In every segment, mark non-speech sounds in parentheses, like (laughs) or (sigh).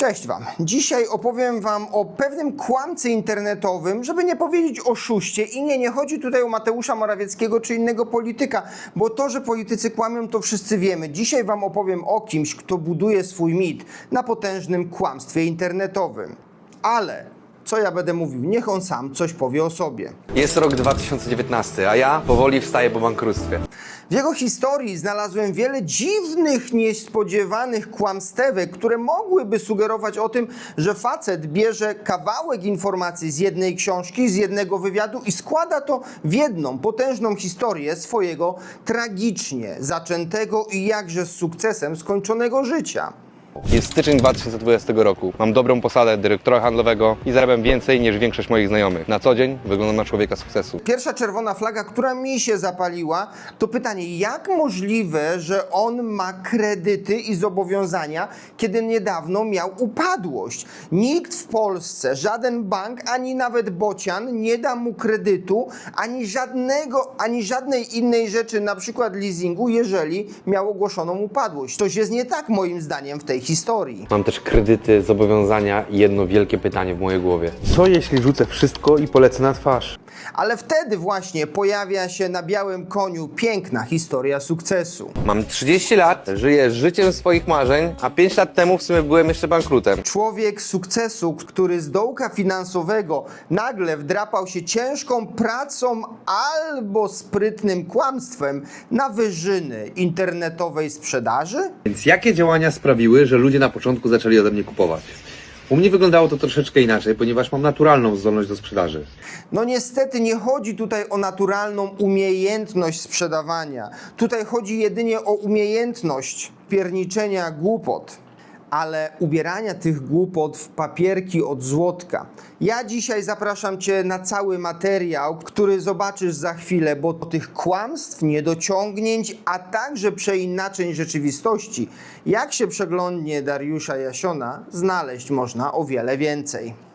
Cześć Wam. Dzisiaj opowiem Wam o pewnym kłamcy internetowym, żeby nie powiedzieć oszuście. I nie, nie chodzi tutaj o Mateusza Morawieckiego czy innego polityka, bo to, że politycy kłamią, to wszyscy wiemy. Dzisiaj Wam opowiem o kimś, kto buduje swój mit na potężnym kłamstwie internetowym. Ale co ja będę mówił? Niech on sam coś powie o sobie. Jest rok 2019, a ja powoli wstaję po bankructwie. W jego historii znalazłem wiele dziwnych, niespodziewanych kłamstewek, które mogłyby sugerować o tym, że facet bierze kawałek informacji z jednej książki, z jednego wywiadu i składa to w jedną potężną historię swojego tragicznie zaczętego i jakże z sukcesem skończonego życia. Jest styczeń 2020 roku. Mam dobrą posadę dyrektora handlowego i zarabiam więcej niż większość moich znajomych. Na co dzień wyglądam na człowieka sukcesu. Pierwsza czerwona flaga, która mi się zapaliła, to pytanie, jak możliwe, że on ma kredyty i zobowiązania, kiedy niedawno miał upadłość? Nikt w Polsce, żaden bank, ani nawet bocian nie da mu kredytu, ani żadnego, ani żadnej innej rzeczy, na przykład leasingu, jeżeli miał ogłoszoną upadłość. Coś jest nie tak moim zdaniem w tej historii. Mam też kredyty, zobowiązania i jedno wielkie pytanie w mojej głowie. Co jeśli rzucę wszystko i polecę na twarz? Ale wtedy właśnie pojawia się na białym koniu piękna historia sukcesu. Mam 30 lat, żyję życiem swoich marzeń, a 5 lat temu w sumie byłem jeszcze bankrutem. Człowiek sukcesu, który z dołka finansowego nagle wdrapał się ciężką pracą albo sprytnym kłamstwem na wyżyny internetowej sprzedaży? Więc jakie działania sprawiły, że ludzie na początku zaczęli ode mnie kupować? U mnie wyglądało to troszeczkę inaczej, ponieważ mam naturalną zdolność do sprzedaży. No niestety nie chodzi tutaj o naturalną umiejętność sprzedawania. Tutaj chodzi jedynie o umiejętność pierniczenia głupot, ale ubierania tych głupot w papierki od złotka. Ja dzisiaj zapraszam Cię na cały materiał, który zobaczysz za chwilę, bo tych kłamstw, niedociągnięć, a także przeinaczeń rzeczywistości, jak się przeglądnie Dariusza Jasiona, znaleźć można o wiele więcej.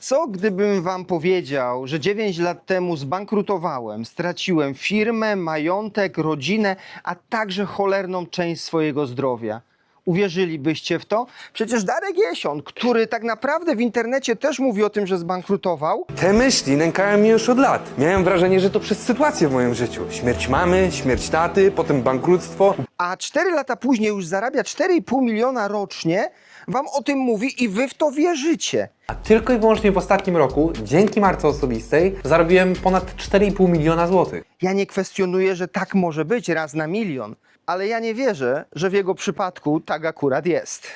Co gdybym wam powiedział, że 9 lat temu zbankrutowałem, straciłem firmę, majątek, rodzinę, a także cholerną część swojego zdrowia? Uwierzylibyście w to? Przecież Darek Jesion, który tak naprawdę w internecie też mówi o tym, że zbankrutował, Te myśli nękają mnie już od lat. Miałem wrażenie, że to przez sytuację w moim życiu. Śmierć mamy, śmierć taty, potem bankructwo. a 4 lata później już zarabia 4,5 miliona rocznie, wam o tym mówi i wy w to wierzycie. A tylko i wyłącznie w ostatnim roku, dzięki marce osobistej, zarobiłem ponad 4,5 miliona złotych. Ja nie kwestionuję, że tak może być raz na milion, ale ja nie wierzę, że w jego przypadku tak akurat jest.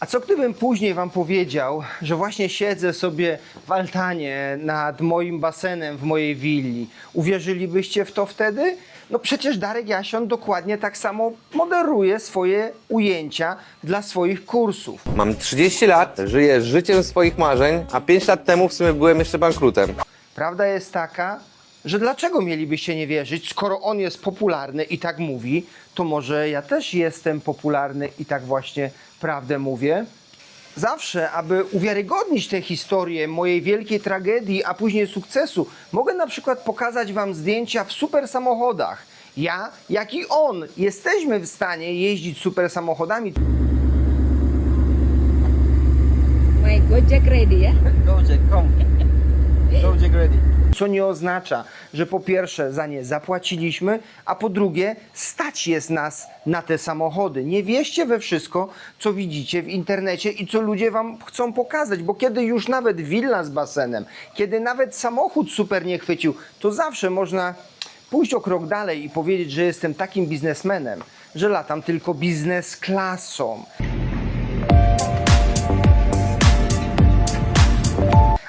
A co gdybym później wam powiedział, że właśnie siedzę sobie w altanie nad moim basenem w mojej willi? Uwierzylibyście w to wtedy? No przecież Darek Jasion dokładnie tak samo moderuje swoje ujęcia dla swoich kursów. Mam 30 lat, żyję życiem swoich marzeń, a 5 lat temu w sumie byłem jeszcze bankrutem. Prawda jest taka, że dlaczego mielibyście nie wierzyć, skoro on jest popularny i tak mówi, to może ja też jestem popularny i tak właśnie prawdę mówię? Zawsze, aby uwiarygodnić tę historię mojej wielkiej tragedii, a później sukcesu, mogę na przykład pokazać Wam zdjęcia w super samochodach. Ja, jak i on, jesteśmy w stanie jeździć super samochodami. My Gojek ready ya? Gojek, kom. (laughs) Gojek ready. Co nie oznacza, że po pierwsze za nie zapłaciliśmy, a po drugie stać jest nas na te samochody. Nie wierzcie we wszystko, co widzicie w internecie i co ludzie wam chcą pokazać, bo kiedy już nawet willa z basenem, kiedy nawet samochód super nie chwycił, to zawsze można pójść o krok dalej i powiedzieć, że jestem takim biznesmenem, że latam tylko biznes klasą.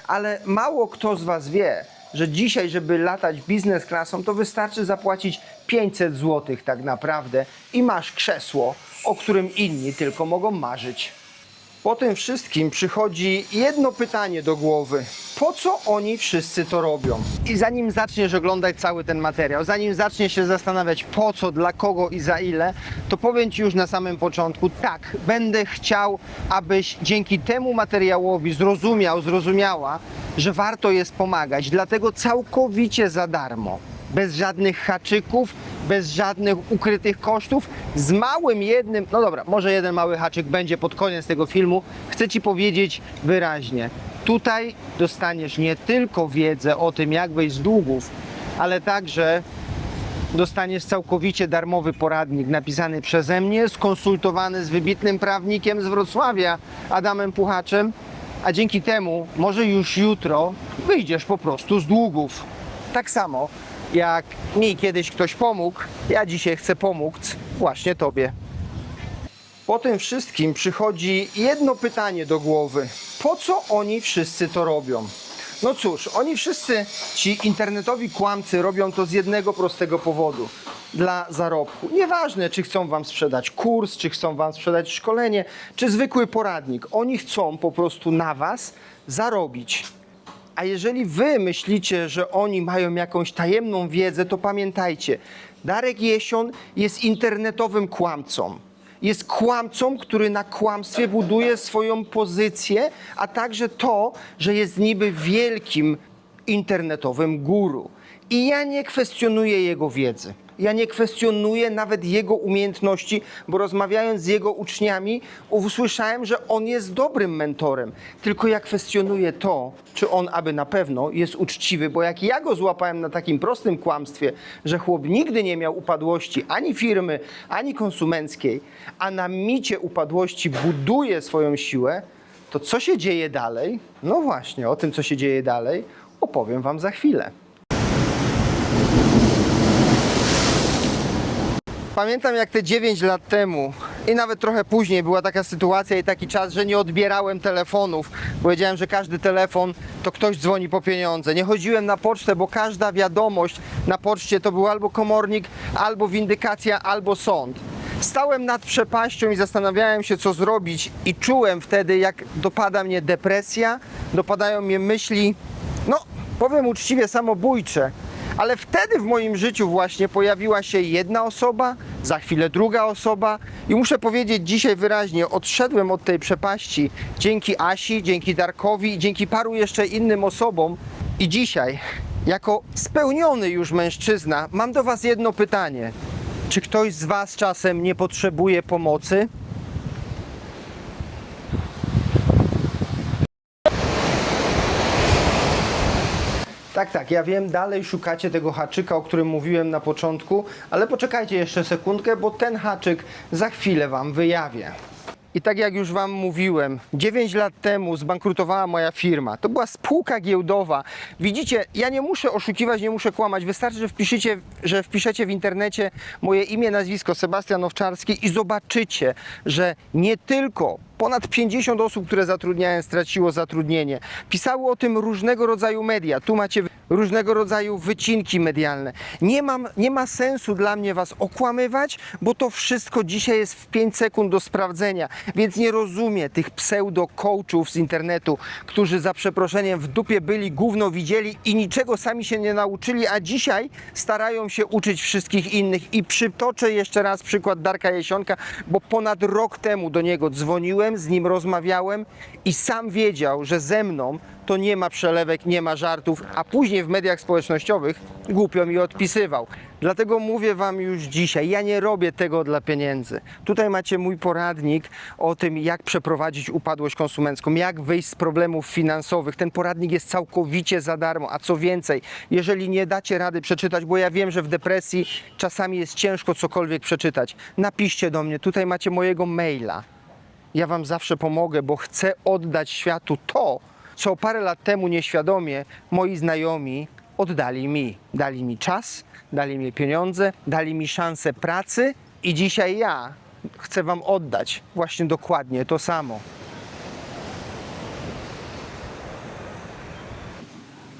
ale mało kto z Was wie, że dzisiaj, żeby latać biznes klasą, to wystarczy zapłacić 500 zł tak naprawdę i masz krzesło, o którym inni tylko mogą marzyć. Po tym wszystkim przychodzi jedno pytanie do głowy. Po co oni wszyscy to robią? I zanim zaczniesz oglądać cały ten materiał, zanim zaczniesz się zastanawiać po co, dla kogo i za ile, to powiem Ci już na samym początku, tak, będę chciał, abyś dzięki temu materiałowi zrozumiał, zrozumiała, że warto jest pomagać, dlatego całkowicie za darmo bez żadnych haczyków, bez żadnych ukrytych kosztów, z małym jednym, no dobra, może jeden mały haczyk będzie pod koniec tego filmu. Chcę Ci powiedzieć wyraźnie, tutaj dostaniesz nie tylko wiedzę o tym, jak wyjść z długów, ale także dostaniesz całkowicie darmowy poradnik napisany przeze mnie, skonsultowany z wybitnym prawnikiem z Wrocławia, Adamem Puchaczem, a dzięki temu może już jutro wyjdziesz po prostu z długów. Tak samo jak mi kiedyś ktoś pomógł, ja dzisiaj chcę pomóc właśnie Tobie. Po tym wszystkim przychodzi jedno pytanie do głowy. Po co oni wszyscy to robią? No cóż, oni wszyscy, ci internetowi kłamcy, robią to z jednego prostego powodu. Dla zarobku. Nieważne, czy chcą wam sprzedać kurs, czy chcą wam sprzedać szkolenie, czy zwykły poradnik. Oni chcą po prostu na was zarobić. A jeżeli wy myślicie, że oni mają jakąś tajemną wiedzę, to pamiętajcie, Darek Jesion jest internetowym kłamcą. Jest kłamcą, który na kłamstwie buduje swoją pozycję, a także to, że jest niby wielkim internetowym guru. I ja nie kwestionuję jego wiedzy. Ja nie kwestionuję nawet jego umiejętności, bo rozmawiając z jego uczniami, usłyszałem, że on jest dobrym mentorem. Tylko ja kwestionuję to, czy on aby na pewno jest uczciwy, bo jak ja go złapałem na takim prostym kłamstwie, że chłop nigdy nie miał upadłości ani firmy, ani konsumenckiej, a na micie upadłości buduje swoją siłę, to co się dzieje dalej? No właśnie, o tym, co się dzieje dalej, opowiem Wam za chwilę. Pamiętam jak te 9 lat temu i nawet trochę później była taka sytuacja i taki czas, że nie odbierałem telefonów. Powiedziałem, że każdy telefon to ktoś dzwoni po pieniądze. Nie chodziłem na pocztę, bo każda wiadomość na poczcie to był albo komornik, albo windykacja, albo sąd. Stałem nad przepaścią i zastanawiałem się, co zrobić, i czułem wtedy, jak dopada mnie depresja, dopadają mnie myśli, no powiem uczciwie, samobójcze. Ale wtedy w moim życiu właśnie pojawiła się jedna osoba, za chwilę druga osoba i muszę powiedzieć dzisiaj wyraźnie, odszedłem od tej przepaści dzięki Asi, dzięki Darkowi dzięki paru jeszcze innym osobom i dzisiaj jako spełniony już mężczyzna mam do Was jedno pytanie. Czy ktoś z Was czasem nie potrzebuje pomocy? Tak, tak, ja wiem, dalej szukacie tego haczyka, o którym mówiłem na początku, ale poczekajcie jeszcze sekundkę, bo ten haczyk za chwilę Wam wyjawię. I tak jak już Wam mówiłem, 9 lat temu zbankrutowała moja firma. To była spółka giełdowa. Widzicie, ja nie muszę oszukiwać, nie muszę kłamać. Wystarczy, że wpiszecie, że wpiszecie w internecie moje imię, nazwisko Sebastian Owczarski i zobaczycie, że nie tylko Ponad 50 osób, które zatrudniałem, straciło zatrudnienie. Pisały o tym różnego rodzaju media. Tu macie różnego rodzaju wycinki medialne. Nie, mam, nie ma sensu dla mnie Was okłamywać, bo to wszystko dzisiaj jest w 5 sekund do sprawdzenia. Więc nie rozumiem tych pseudo-coachów z internetu, którzy za przeproszeniem w dupie byli, gówno widzieli i niczego sami się nie nauczyli, a dzisiaj starają się uczyć wszystkich innych. I przytoczę jeszcze raz przykład Darka Jesionka, bo ponad rok temu do niego dzwoniłem, z nim rozmawiałem i sam wiedział, że ze mną to nie ma przelewek, nie ma żartów, a później w mediach społecznościowych głupio mi odpisywał. Dlatego mówię Wam już dzisiaj, ja nie robię tego dla pieniędzy. Tutaj macie mój poradnik o tym, jak przeprowadzić upadłość konsumencką, jak wyjść z problemów finansowych. Ten poradnik jest całkowicie za darmo, a co więcej, jeżeli nie dacie rady przeczytać, bo ja wiem, że w depresji czasami jest ciężko cokolwiek przeczytać, napiszcie do mnie, tutaj macie mojego maila. Ja Wam zawsze pomogę, bo chcę oddać światu to, co parę lat temu nieświadomie moi znajomi oddali mi. Dali mi czas, dali mi pieniądze, dali mi szansę pracy i dzisiaj ja chcę Wam oddać właśnie dokładnie to samo.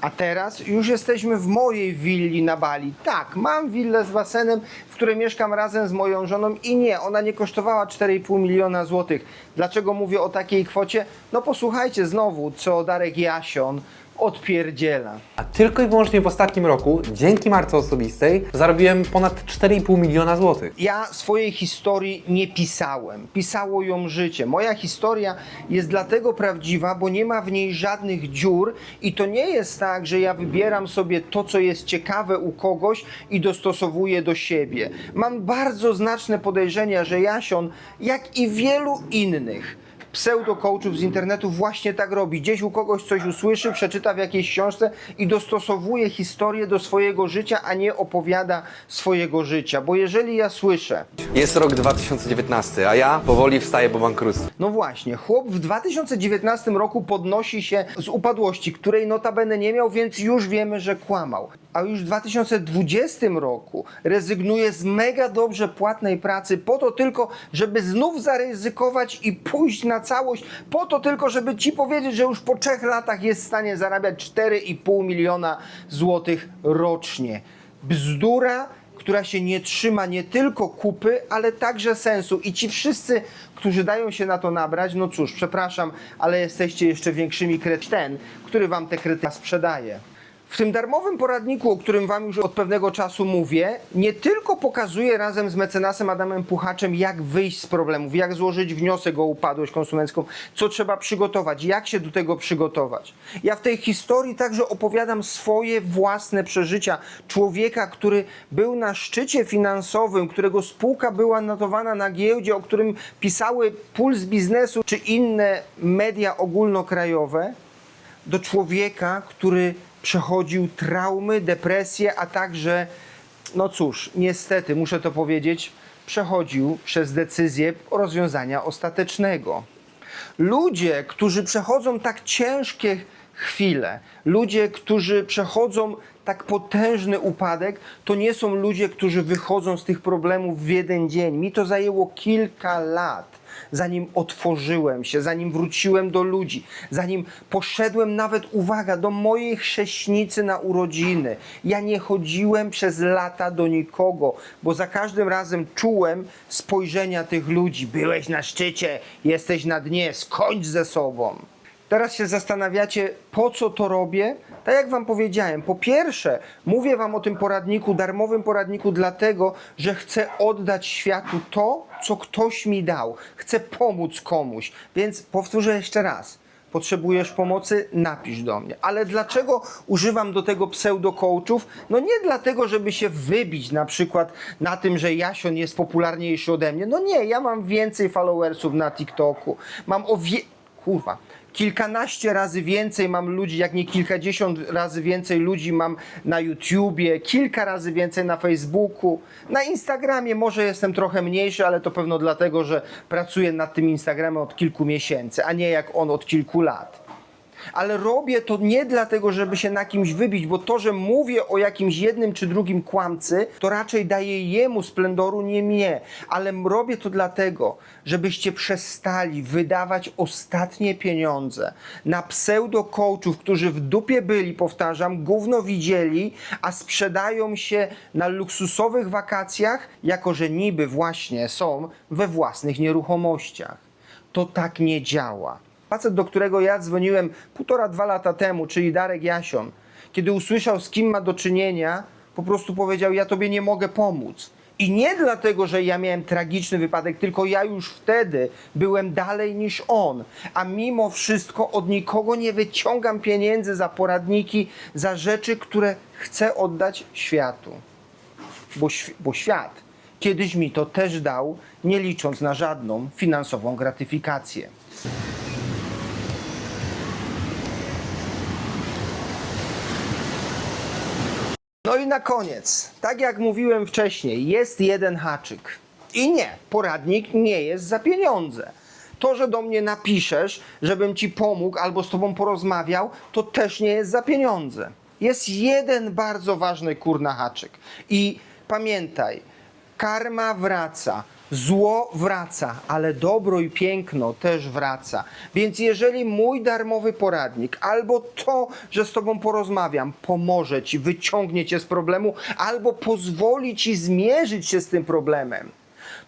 A teraz już jesteśmy w mojej willi na Bali. Tak, mam willę z basenem, w której mieszkam razem z moją żoną i nie, ona nie kosztowała 4,5 miliona złotych. Dlaczego mówię o takiej kwocie? No posłuchajcie znowu, co Darek Jasion odpierdziela. A tylko i wyłącznie w ostatnim roku, dzięki marce osobistej, zarobiłem ponad 4,5 miliona złotych. Ja swojej historii nie pisałem. Pisało ją życie. Moja historia jest dlatego prawdziwa, bo nie ma w niej żadnych dziur i to nie jest tak, że ja wybieram sobie to, co jest ciekawe u kogoś i dostosowuję do siebie. Mam bardzo znaczne podejrzenia, że Jasion, jak i wielu innych, pseudo-coachów z internetu właśnie tak robi. Gdzieś u kogoś coś usłyszy, przeczyta w jakiejś książce i dostosowuje historię do swojego życia, a nie opowiada swojego życia. Bo jeżeli ja słyszę, Jest rok 2019, a ja powoli wstaję po bankructwie. no właśnie, chłop w 2019 roku podnosi się z upadłości, której notabene nie miał, więc już wiemy, że kłamał. A już w 2020 roku rezygnuje z mega dobrze płatnej pracy po to tylko, żeby znów zaryzykować i pójść na całość, po to tylko, żeby ci powiedzieć, że już po trzech latach jest w stanie zarabiać 4,5 miliona złotych rocznie. Bzdura, która się nie trzyma nie tylko kupy, ale także sensu. I ci wszyscy, którzy dają się na to nabrać, no cóż, przepraszam, ale jesteście jeszcze większymi kret ten, który wam te kryty sprzedaje. W tym darmowym poradniku, o którym Wam już od pewnego czasu mówię, nie tylko pokazuję razem z mecenasem Adamem Puchaczem, jak wyjść z problemów, jak złożyć wniosek o upadłość konsumencką, co trzeba przygotować, jak się do tego przygotować. Ja w tej historii także opowiadam swoje własne przeżycia człowieka, który był na szczycie finansowym, którego spółka była notowana na giełdzie, o którym pisały Puls Biznesu czy inne media ogólnokrajowe do człowieka, który przechodził traumy, depresje, a także, no cóż, niestety, muszę to powiedzieć, przechodził przez decyzję rozwiązania ostatecznego. Ludzie, którzy przechodzą tak ciężkie chwile, ludzie, którzy przechodzą tak potężny upadek, to nie są ludzie, którzy wychodzą z tych problemów w jeden dzień. Mi to zajęło kilka lat zanim otworzyłem się, zanim wróciłem do ludzi, zanim poszedłem nawet, uwaga, do mojej chrześnicy na urodziny. Ja nie chodziłem przez lata do nikogo, bo za każdym razem czułem spojrzenia tych ludzi. Byłeś na szczycie, jesteś na dnie, skończ ze sobą. Teraz się zastanawiacie, po co to robię? Tak jak Wam powiedziałem, po pierwsze, mówię Wam o tym poradniku, darmowym poradniku, dlatego, że chcę oddać światu to, co ktoś mi dał. Chcę pomóc komuś. Więc powtórzę jeszcze raz. Potrzebujesz pomocy? Napisz do mnie. Ale dlaczego używam do tego pseudo-coachów? No nie dlatego, żeby się wybić na przykład na tym, że Jasion jest popularniejszy ode mnie. No nie, ja mam więcej followersów na TikToku. Mam o wie... Kurwa. Kilkanaście razy więcej mam ludzi, jak nie kilkadziesiąt razy więcej ludzi mam na YouTubie, kilka razy więcej na Facebooku. Na Instagramie może jestem trochę mniejszy, ale to pewno dlatego, że pracuję nad tym Instagramem od kilku miesięcy, a nie jak on od kilku lat ale robię to nie dlatego, żeby się na kimś wybić, bo to, że mówię o jakimś jednym czy drugim kłamcy, to raczej daje jemu splendoru, nie mnie. Ale robię to dlatego, żebyście przestali wydawać ostatnie pieniądze na pseudo-coachów, którzy w dupie byli, powtarzam, gówno widzieli, a sprzedają się na luksusowych wakacjach, jako że niby właśnie są we własnych nieruchomościach. To tak nie działa. Facet, do którego ja dzwoniłem półtora, dwa lata temu, czyli Darek Jasion, kiedy usłyszał, z kim ma do czynienia, po prostu powiedział: Ja tobie nie mogę pomóc. I nie dlatego, że ja miałem tragiczny wypadek, tylko ja już wtedy byłem dalej niż on. A mimo wszystko od nikogo nie wyciągam pieniędzy za poradniki, za rzeczy, które chcę oddać światu. Bo, bo świat kiedyś mi to też dał, nie licząc na żadną finansową gratyfikację. No i na koniec, tak jak mówiłem wcześniej, jest jeden haczyk. I nie, poradnik nie jest za pieniądze. To, że do mnie napiszesz, żebym ci pomógł albo z tobą porozmawiał, to też nie jest za pieniądze. Jest jeden bardzo ważny kurna haczyk. I pamiętaj, karma wraca. Zło wraca, ale dobro i piękno też wraca. Więc jeżeli mój darmowy poradnik, albo to, że z Tobą porozmawiam, pomoże Ci, wyciągnie Cię z problemu, albo pozwoli Ci zmierzyć się z tym problemem,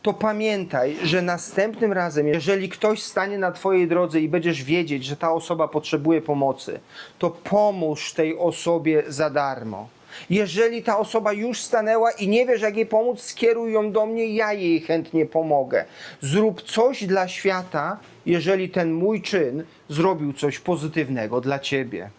to pamiętaj, że następnym razem, jeżeli ktoś stanie na Twojej drodze i będziesz wiedzieć, że ta osoba potrzebuje pomocy, to pomóż tej osobie za darmo. Jeżeli ta osoba już stanęła i nie wiesz, jak jej pomóc, skieruj ją do mnie, ja jej chętnie pomogę. Zrób coś dla świata, jeżeli ten mój czyn zrobił coś pozytywnego dla ciebie.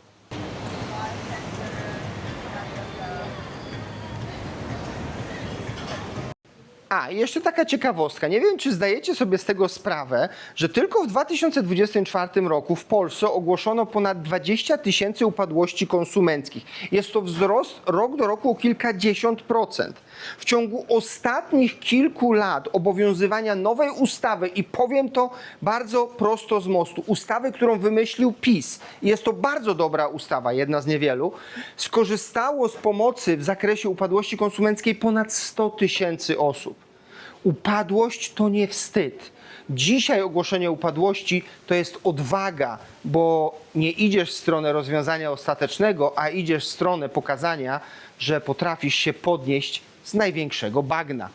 Jeszcze taka ciekawostka. Nie wiem, czy zdajecie sobie z tego sprawę, że tylko w 2024 roku w Polsce ogłoszono ponad 20 tysięcy upadłości konsumenckich. Jest to wzrost rok do roku o kilkadziesiąt procent. W ciągu ostatnich kilku lat obowiązywania nowej ustawy, i powiem to bardzo prosto z mostu, ustawy, którą wymyślił PiS, jest to bardzo dobra ustawa, jedna z niewielu, skorzystało z pomocy w zakresie upadłości konsumenckiej ponad 100 tysięcy osób. Upadłość to nie wstyd. Dzisiaj ogłoszenie upadłości to jest odwaga, bo nie idziesz w stronę rozwiązania ostatecznego, a idziesz w stronę pokazania, że potrafisz się podnieść z największego bagna.